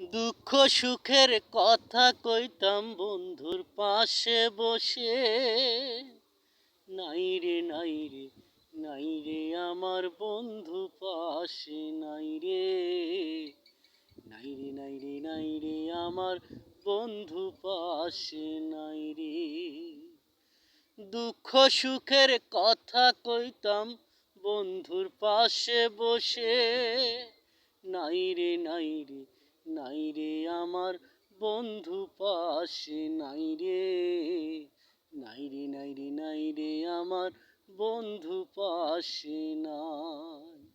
দুঃখ সুখের কথা কইতাম বন্ধুর পাশে বসে। নাই রে নাই রে নাই রে আমার বন্ধু পাশে, নাই রে। নাই রে নাই রে নাই রে আমার বন্ধু পাশে, নাই রে। দুঃখ সুখের কথা কইতাম বন্ধুর পাশে বসে। নাই রে নাই রে নাই রে আমার বন্ধু পাশে, নাই রে নাই রে নাই রে নাই রে আমার বন্ধু পাশে নাই।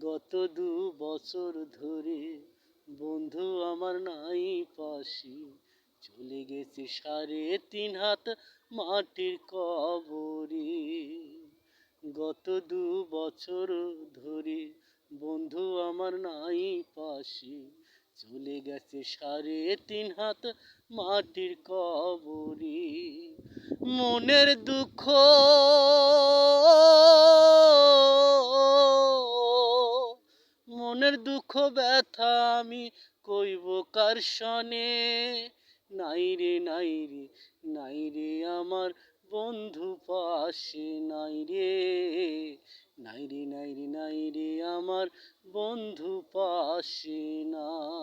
গত দু বছর ধরে বন্ধু আমার নাই পাশে, চলে গেছে সাড়ে তিন হাত মাটির কবরে। গত দু বছর ধরে বন্ধু আমার নাই পাশে চলে গেছে সাড়ে তিন হাত মাটির কবরে। মনের দুঃখ মনের দুঃখ ব্যথা আমি কইব কার সনে? নাই রে নাই রে নাই রে আমার বন্ধু পাশে, নাই রে নাই রে নাই রে নাই রে আমার বন্ধু পাশে নাই